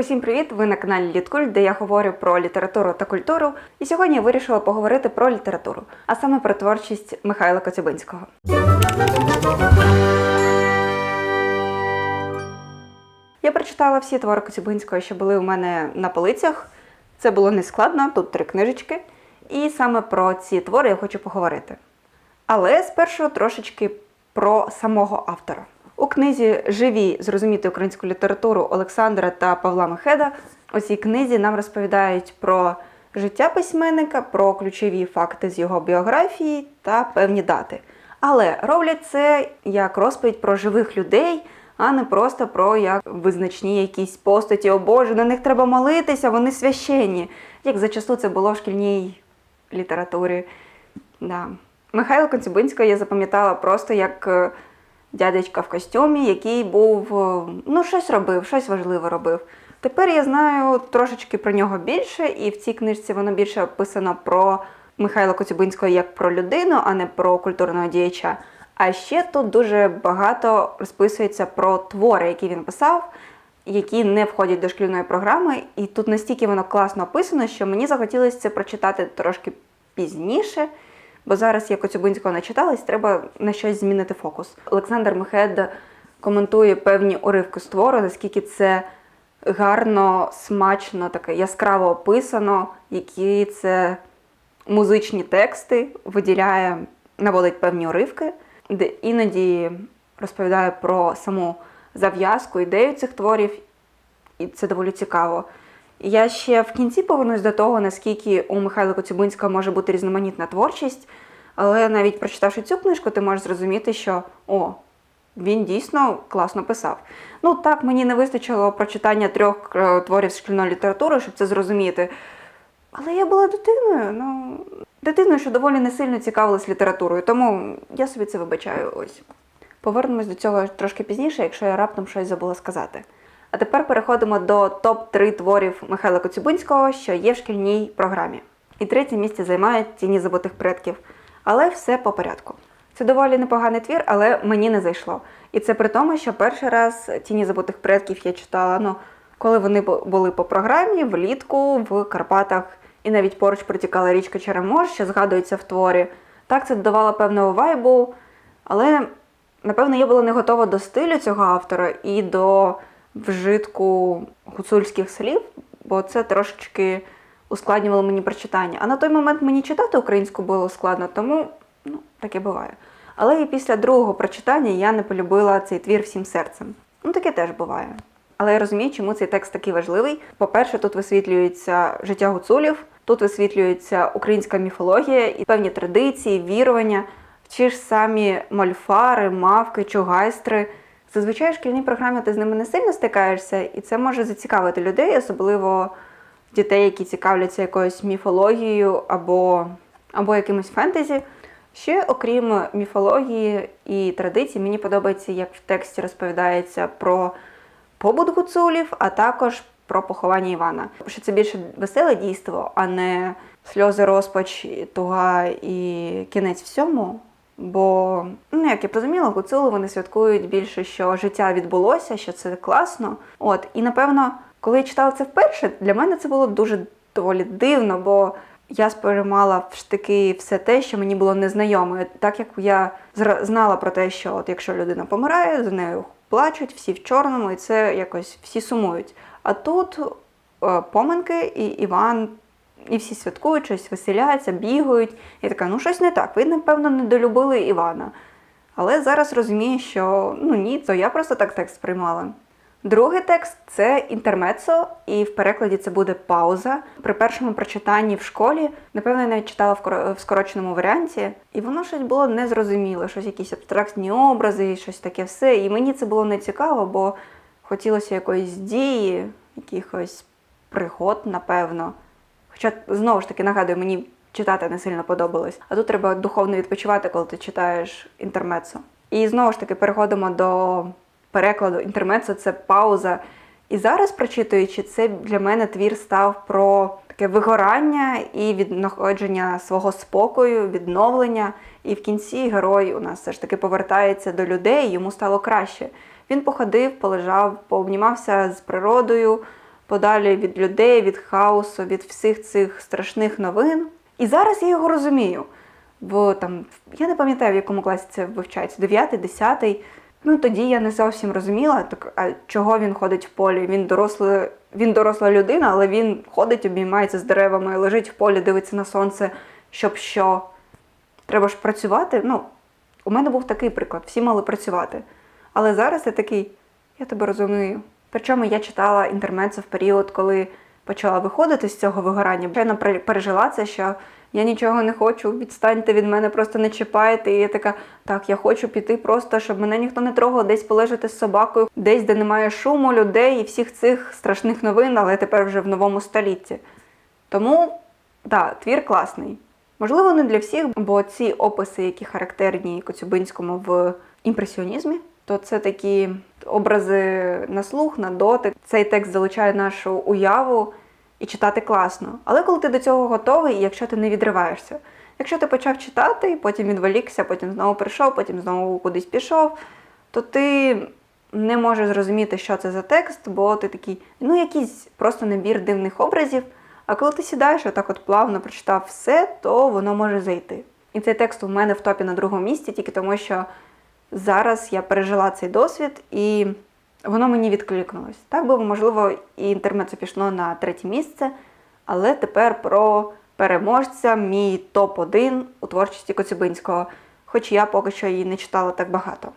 Усім привіт! Ви на каналі Літкульт, де я говорю про літературу та культуру. І сьогодні я вирішила поговорити про літературу, а саме про творчість Михайла Коцюбинського. Я прочитала всі твори Коцюбинського, що були у мене на полицях. Це було нескладно, тут три книжечки. І саме про ці твори я хочу поговорити. Але спершу трошечки про самого автора. У книзі Живі зрозуміти українську літературу Олександра та Павла Мехеда у цій книзі нам розповідають про життя письменника, про ключові факти з його біографії та певні дати. Але роблять це як розповідь про живих людей, а не просто про як визначні якісь постаті, о Боже, на них треба молитися, вони священні. Як зачасту це було в шкільній літературі. Да. Михайло Коцюбинського я запам'ятала просто як е, дядечка в костюмі, який був, е, ну, щось робив, щось важливе робив. Тепер я знаю трошечки про нього більше, і в цій книжці воно більше описано про Михайла Коцюбинського як про людину, а не про культурного діяча. А ще тут дуже багато розписується про твори, які він писав, які не входять до шкільної програми. І тут настільки воно класно описано, що мені захотілося це прочитати трошки пізніше. Бо зараз я Коцюбинського не читалась, треба на щось змінити фокус. Олександр Мехед коментує певні уривки з твору, наскільки це гарно, смачно, таке яскраво описано, які це музичні тексти, виділяє, наводить певні уривки, де іноді розповідає про саму зав'язку, ідею цих творів, і це доволі цікаво. Я ще в кінці повернусь до того, наскільки у Михайла Коцюбинського може бути різноманітна творчість, але навіть прочитавши цю книжку, ти можеш зрозуміти, що о, він дійсно класно писав. Ну так, мені не вистачило прочитання трьох е, творів шкільної літератури, щоб це зрозуміти. Але я була дитиною, ну, дитиною, що доволі не сильно цікавилась літературою, тому я собі це вибачаю ось. Повернемось до цього трошки пізніше, якщо я раптом щось забула сказати. А тепер переходимо до топ-3 творів Михайла Коцюбинського, що є в шкільній програмі. І третє місце займає тіні забутих предків. Але все по порядку. Це доволі непоганий твір, але мені не зайшло. І це при тому, що перший раз тіні забутих предків я читала, ну, коли вони бу- були по програмі, влітку, в Карпатах, і навіть поруч протікала річка Черемош, що згадується в творі. Так це додавало певного вайбу, але напевно я була не готова до стилю цього автора і до вжитку гуцульських слів, бо це трошечки ускладнювало мені прочитання. А на той момент мені читати українську було складно, тому ну, таке буває. Але і після другого прочитання я не полюбила цей твір всім серцем. Ну, таке теж буває. Але я розумію, чому цей текст такий важливий. По-перше, тут висвітлюється життя гуцулів, тут висвітлюється українська міфологія і певні традиції, вірування, чи ж самі мольфари, мавки, чугайстри. Зазвичай в шкільній програмі ти з ними не сильно стикаєшся, і це може зацікавити людей, особливо дітей, які цікавляться якоюсь міфологією або, або якимось фентезі. Ще, окрім міфології і традицій, мені подобається, як в тексті розповідається про побут гуцулів, а також про поховання Івана. Що це більше веселе дійство, а не сльози, розпач, туга і кінець всьому. Бо, ну як я розуміла, гуцули вони святкують більше, що життя відбулося, що це класно. От, і напевно, коли я читала це вперше, для мене це було дуже доволі дивно, бо я сприймала в штики все те, що мені було незнайоме. Так як я знала про те, що от якщо людина помирає, за нею плачуть, всі в чорному, і це якось всі сумують. А тут е, поминки, і Іван, і всі святкують, щось веселяться, бігають. І така, ну щось не так. Ви, напевно, недолюбили Івана. Але зараз розумію, що ну ні, то я просто так текст сприймала. Другий текст це інтермецо, і в перекладі це буде пауза. При першому прочитанні в школі, напевно, я навіть читала в скороченому варіанті, і воно щось було незрозуміле, щось якісь абстрактні образи, щось таке все. І мені це було не цікаво, бо хотілося якоїсь дії, якихось пригод, напевно. Хоча, знову ж таки, нагадую, мені читати не сильно подобалось. А тут треба духовно відпочивати, коли ти читаєш інтермецо. І знову ж таки переходимо до перекладу. Інтермецо це пауза. І зараз, прочитуючи, це для мене твір став про таке вигорання і віднаходження свого спокою, відновлення. І в кінці герой у нас все ж таки повертається до людей, йому стало краще. Він походив, полежав, пообнімався з природою, подалі від людей, від хаосу, від всіх цих страшних новин. І зараз я його розумію. Бо там, я не пам'ятаю, в якому класі це вивчається, 9, 10. Ну тоді я не зовсім розуміла, так а чого він ходить в полі. Він дорослий, він доросла людина, але він ходить, обіймається з деревами, лежить в полі, дивиться на сонце, щоб що. Треба ж працювати. Ну, у мене був такий приклад, всі мали працювати. Але зараз я такий, я тебе розумію. Причому я читала інтермецо в період, коли почала виходити з цього вигорання. Напри- пережила це, що я нічого не хочу, відстаньте від мене, просто не чіпайте. І я така, так, я хочу піти просто, щоб мене ніхто не трогав, десь полежати з собакою, десь, де немає шуму, людей і всіх цих страшних новин, але тепер вже в новому столітті. Тому, так, твір класний. Можливо, не для всіх, бо ці описи, які характерні Коцюбинському в імпресіонізмі, то це такі образи на слух, на дотик. Цей текст залучає нашу уяву і читати класно. Але коли ти до цього готовий, і якщо ти не відриваєшся. Якщо ти почав читати, потім відволікся, потім знову прийшов, потім знову кудись пішов, то ти не можеш зрозуміти, що це за текст, бо ти такий, ну якийсь просто набір дивних образів. А коли ти сідаєш, отак от плавно прочитав все, то воно може зайти. І цей текст у мене в топі на другому місці, тільки тому, що зараз я пережила цей досвід і воно мені відкликнулось. Так би, можливо, і інтермецо пішло на третє місце, але тепер про переможця, мій топ-1 у творчості Коцюбинського, хоч я поки що її не читала так багато.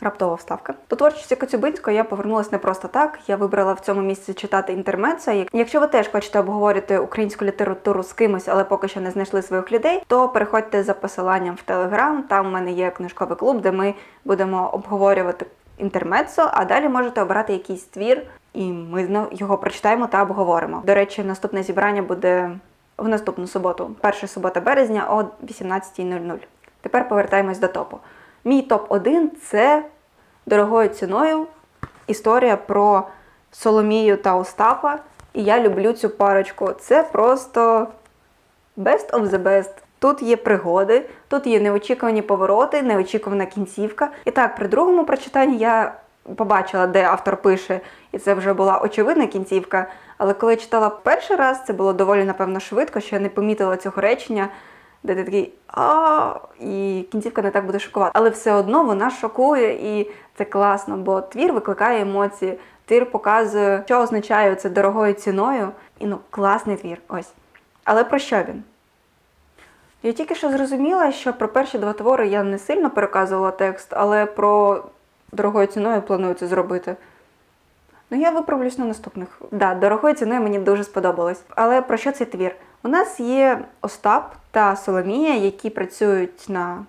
Раптова вставка. До творчості Коцюбинського я повернулася не просто так. Я вибрала в цьому місці читати інтермецо. Якщо ви теж хочете обговорити українську літературу з кимось, але поки що не знайшли своїх людей, то переходьте за посиланням в Телеграм. Там в мене є книжковий клуб, де ми будемо обговорювати інтермецо, а далі можете обрати якийсь твір, і ми його прочитаємо та обговоримо. До речі, наступне зібрання буде в наступну суботу, перша субота березня о 18.00. Тепер повертаємось до топу. Мій топ-1 це дорогою ціною історія про Соломію та Остапа. І я люблю цю парочку. Це просто best of the best. Тут є пригоди, тут є неочікувані повороти, неочікувана кінцівка. І так, при другому прочитанні я побачила, де автор пише, і це вже була очевидна кінцівка. Але коли читала перший раз, це було доволі, напевно, швидко, що я не помітила цього речення, де ти такий а і кінцівка не так буде шокувати. Але все одно вона шокує, і це класно, бо твір викликає емоції. Твір показує, що означає це дорогою ціною. І ну, класний твір. Ось. Але про що він? Я тільки що зрозуміла, що про перші два твори я не сильно переказувала текст, але про дорогою ціною планую це зробити. Ну, я виправлюсь на наступних. Да, дорогою ціною мені дуже сподобалось. Але про що цей твір? У нас є Остап та Соломія, які працюють на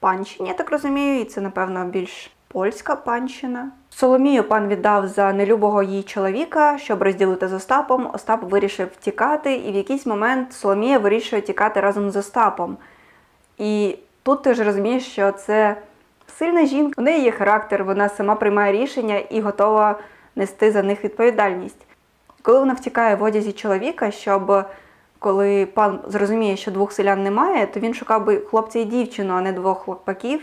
панщині, я так розумію, і це, напевно, більш польська панщина. Соломію пан віддав за нелюбого їй чоловіка, щоб розділити з Остапом. Остап вирішив втікати, і в якийсь момент Соломія вирішує тікати разом з Остапом. І тут ти ж розумієш, що це сильна жінка, у неї є характер, вона сама приймає рішення і готова нести за них відповідальність. Коли вона втікає в одязі чоловіка, щоб коли пан зрозуміє, що двох селян немає, то він шукав би хлопця і дівчину, а не двох хлопаків.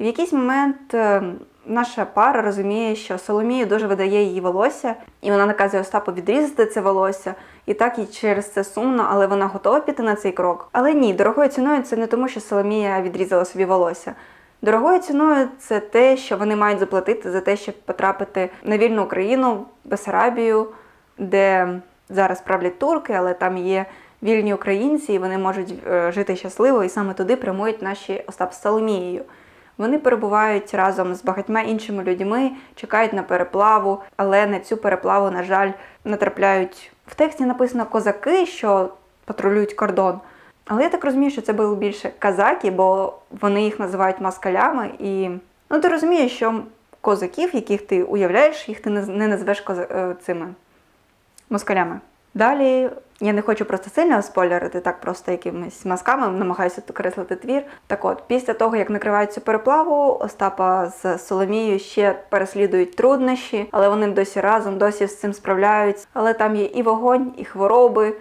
В якийсь момент е, наша пара розуміє, що Соломію дуже видає її волосся, і вона наказує Остапу відрізати це волосся. І так і через це сумно, але вона готова піти на цей крок. Але ні, дорогою ціною це не тому, що Соломія відрізала собі волосся. Дорогою ціною це те, що вони мають заплатити за те, щоб потрапити на вільну Україну, Бесарабію, де зараз правлять турки, але там є вільні українці, і вони можуть е, жити щасливо, і саме туди прямують наші Остап з Соломією. Вони перебувають разом з багатьма іншими людьми, чекають на переплаву, але на цю переплаву, на жаль, натрапляють. В тексті написано козаки, що патрулюють кордон. Але я так розумію, що це були більше казаки, бо вони їх називають москалями. І ну ти розумієш, що козаків, яких ти уявляєш, їх ти не назвеш коза... е, цими москалями. Далі я не хочу просто сильно спойлерити, так просто якимись мазками намагаюся окреслити твір. Так от, після того, як накривають цю переплаву, Остапа з Соломією ще переслідують труднощі, але вони досі разом, досі з цим справляються. Але там є і вогонь, і хвороби,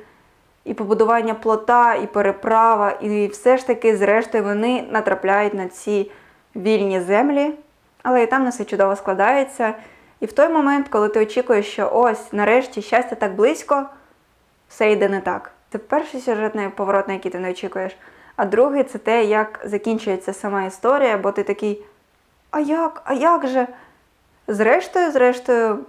і побудування плота, і переправа, і все ж таки, зрештою, вони натрапляють на ці вільні землі, але і там не все чудово складається. І в той момент, коли ти очікуєш, що ось нарешті щастя так близько, все йде не так. Це перший сюжетний поворот, на який ти не очікуєш. А другий це те, як закінчується сама історія, бо ти такий. А як? А як же? Зрештою, зрештою,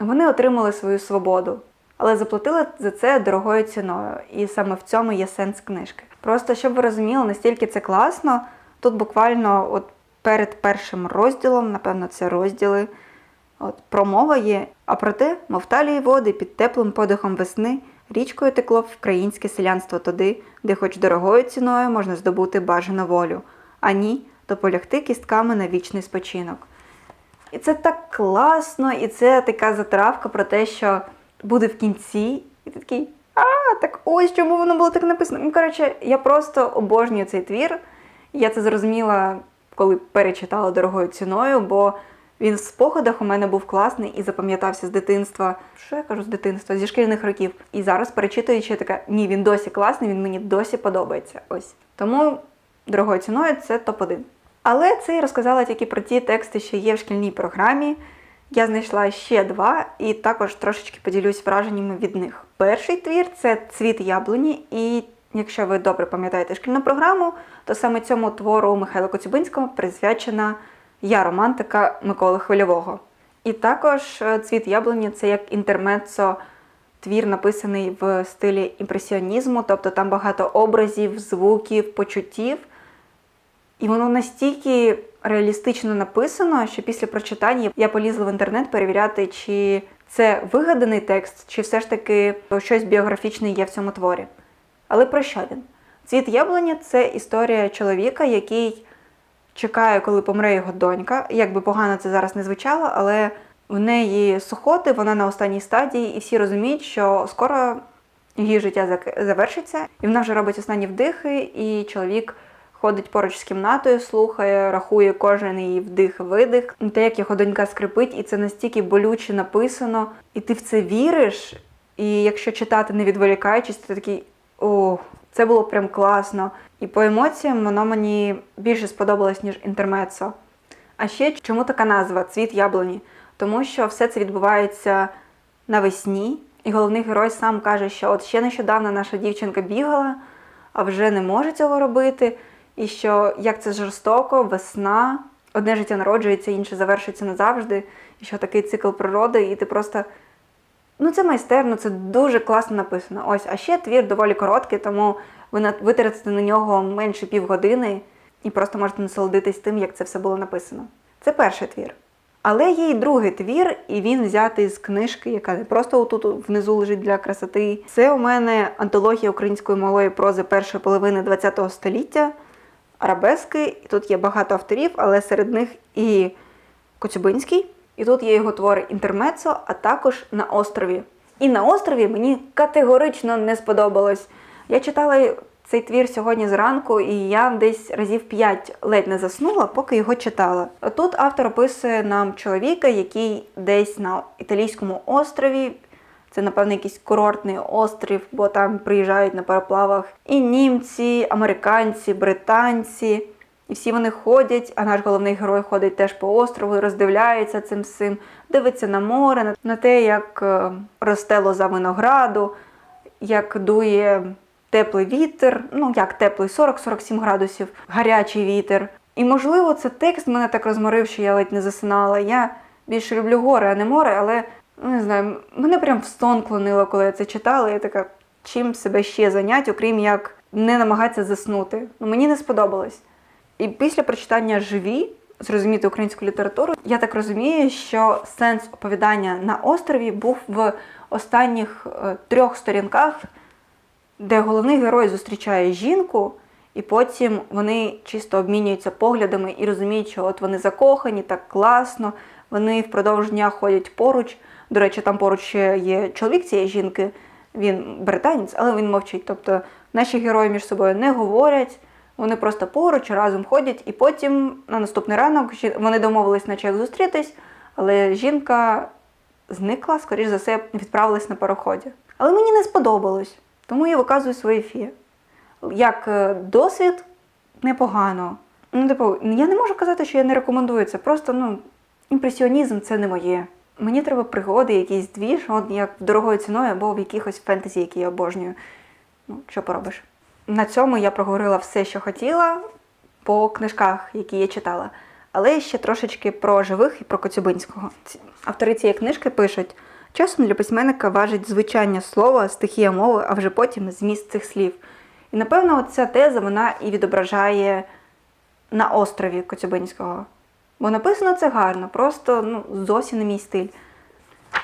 вони отримали свою свободу, але заплатили за це дорогою ціною. І саме в цьому є сенс книжки. Просто щоб ви розуміли, настільки це класно, тут буквально от перед першим розділом, напевно, це розділи. От промова є, а проте, мов талії води під теплим подихом весни, річкою текло в українське селянство туди, де хоч дорогою ціною можна здобути бажану волю, а ні, то полягти кістками на вічний спочинок. І це так класно, і це така затравка про те, що буде в кінці, і ти такий, а, так ось чому воно було так написано. Ну, коротше, я просто обожнюю цей твір. Я це зрозуміла, коли перечитала дорогою ціною, бо він в спогадах у мене був класний і запам'ятався з дитинства. Що я кажу з дитинства? Зі шкільних років. І зараз перечитуючи, така, ні, він досі класний, він мені досі подобається. Ось. Тому дорогою ціною це топ-1. Але це я розказала тільки про ті тексти, що є в шкільній програмі. Я знайшла ще два і також трошечки поділюсь враженнями від них. Перший твір це цвіт яблуні, і якщо ви добре пам'ятаєте шкільну програму, то саме цьому твору Михайла Коцюбинського присвячена Я романтика Миколи Хвильового. І також е, цвіт яблуні це як інтермецо твір написаний в стилі імпресіонізму, тобто там багато образів, звуків, почуттів. І воно настільки реалістично написано, що після прочитання я полізла в інтернет перевіряти, чи це вигаданий текст, чи все ж таки щось біографічне є в цьому творі. Але про що він? Цвіт яблуні це історія чоловіка, який чекає, коли помре його донька. Як би погано це зараз не звучало, але в неї сухоти, вона на останній стадії, і всі розуміють, що скоро її життя завершиться, і вона вже робить останні вдихи, і чоловік ходить поруч з кімнатою, слухає, рахує кожен її вдих-видих. Те, як його донька скрипить, і це настільки болюче написано, і ти в це віриш. І якщо читати не відволікаючись, ти такий о, це було прям класно. І по емоціям воно мені більше сподобалось, ніж інтермецо. А ще чому така назва Цвіт яблуні? Тому що все це відбувається навесні, і головний герой сам каже, що от ще нещодавно наша дівчинка бігала, а вже не може цього робити. І що як це жорстоко, весна, одне життя народжується, інше завершується назавжди, і що такий цикл природи, і ти просто. Ну, це майстерно, це дуже класно написано. Ось, а ще твір доволі короткий, тому ви витратите на нього менше півгодини і просто можете насолодитись тим, як це все було написано. Це перший твір. Але є й другий твір, і він взятий з книжки, яка не просто отут внизу лежить для красоти. Це у мене антологія української малої прози першої половини ХХ століття, арабески. І тут є багато авторів, але серед них і Коцюбинський. І тут є його твори інтермецо, а також на острові. І на острові мені категорично не сподобалось. Я читала цей твір сьогодні зранку, і я десь разів п'ять ледь не заснула, поки його читала. Тут автор описує нам чоловіка, який десь на італійському острові. Це, напевно, якийсь курортний острів, бо там приїжджають на пароплавах і німці, американці, британці. І всі вони ходять, а наш головний герой ходить теж по острову, роздивляється цим всім, дивиться на море, на- те, як е, росте лоза винограду, як дує теплий вітер, ну як теплий, 40-47 градусів, гарячий вітер. І можливо, це текст мене так розморив, що я ледь не засинала. Я більше люблю гори, а не море, але ну, не знаю, мене прям в сон клонило, коли я це читала. Я така, чим себе ще зайняти, окрім як не намагатися заснути. Ну мені не сподобалось. І після прочитання живі, зрозуміти українську літературу, я так розумію, що сенс оповідання на острові був в останніх е, трьох сторінках, де головний герой зустрічає жінку, і потім вони чисто обмінюються поглядами і розуміють, що от вони закохані, так класно, вони впродовж дня ходять поруч. До речі, там поруч ще є чоловік цієї жінки, він британець, але він мовчить. Тобто наші герої між собою не говорять, вони просто поруч разом ходять, і потім на наступний ранок вони домовились на чек зустрітись, але жінка зникла, скоріш за все, відправилась на пароході. Але мені не сподобалось, тому я виказую свої фі. Як е, досвід непогано. Ну, типу, я не можу казати, що я не рекомендую це. Просто ну, імпресіонізм це не моє. Мені треба пригоди, якісь двіж, от як дорогою ціною або в якихось фентезі, які я обожнюю. Ну, що поробиш? На цьому я проговорила все, що хотіла по книжках, які я читала. Але ще трошечки про живих і про Коцюбинського. Автори цієї книжки пишуть: часом для письменника важить звучання слова, стихія мови, а вже потім зміст цих слів. І напевно, ця теза вона і відображає на острові Коцюбинського. Бо написано це гарно, просто ну, зовсім не мій стиль.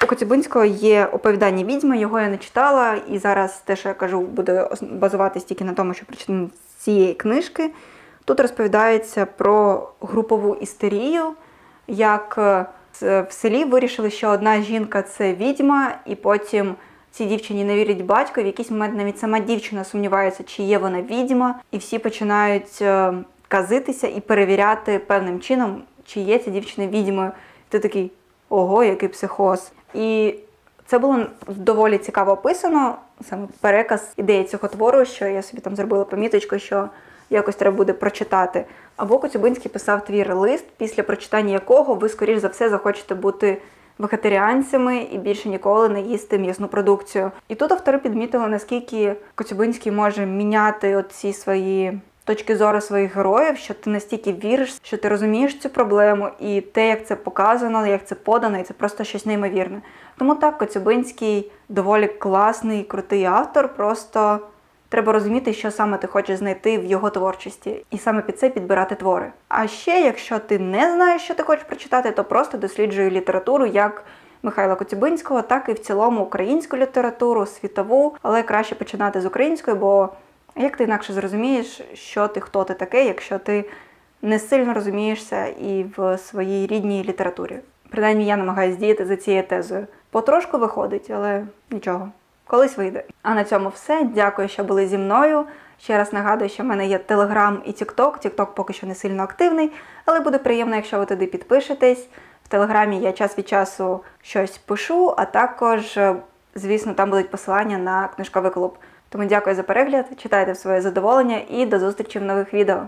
У Коцюбинського є оповідання відьми, його я не читала, і зараз те, що я кажу, буде базуватись тільки на тому, що прочитано з цієї книжки. Тут розповідається про групову істерію, як е, в селі вирішили, що одна жінка це відьма, і потім цій дівчині не вірить батько. В якийсь момент навіть сама дівчина сумнівається, чи є вона відьма, і всі починають е, казитися і перевіряти певним чином, чи є ця дівчина відьмою. Ти такий ого, який психоз. І це було доволі цікаво описано, саме переказ ідеї цього твору, що я собі там зробила поміточку, що якось треба буде прочитати. Або Коцюбинський писав твір лист, після прочитання якого ви, скоріш за все, захочете бути вегетаріанцями і більше ніколи не їсти м'ясну продукцію. І тут автори підмітили, наскільки Коцюбинський може міняти оці свої точки зору своїх героїв, що ти настільки віриш, що ти розумієш цю проблему, і те, як це показано, як це подано, і це просто щось неймовірне. Тому так, Коцюбинський доволі класний, крутий автор. Просто треба розуміти, що саме ти хочеш знайти в його творчості, і саме під це підбирати твори. А ще, якщо ти не знаєш, що ти хочеш прочитати, то просто досліджуй літературу як Михайла Коцюбинського, так і в цілому українську літературу, світову, але краще починати з української, бо як ти інакше зрозумієш, що ти, хто ти такий, якщо ти не сильно розумієшся і в своїй рідній літературі. Принаймні я намагаюся діяти за цією тезою. Потрошку виходить, але нічого, колись вийде. А на цьому все. Дякую, що були зі мною. Ще раз нагадую, що в мене є Телеграм і Тікток. Тікток поки що не сильно активний, але буде приємно, якщо ви туди підпишетесь. В Телеграмі я час від часу щось пишу, а також, звісно, там будуть посилання на книжковий клуб. Тому дякую за перегляд, читайте в своє задоволення і до зустрічі в нових відео.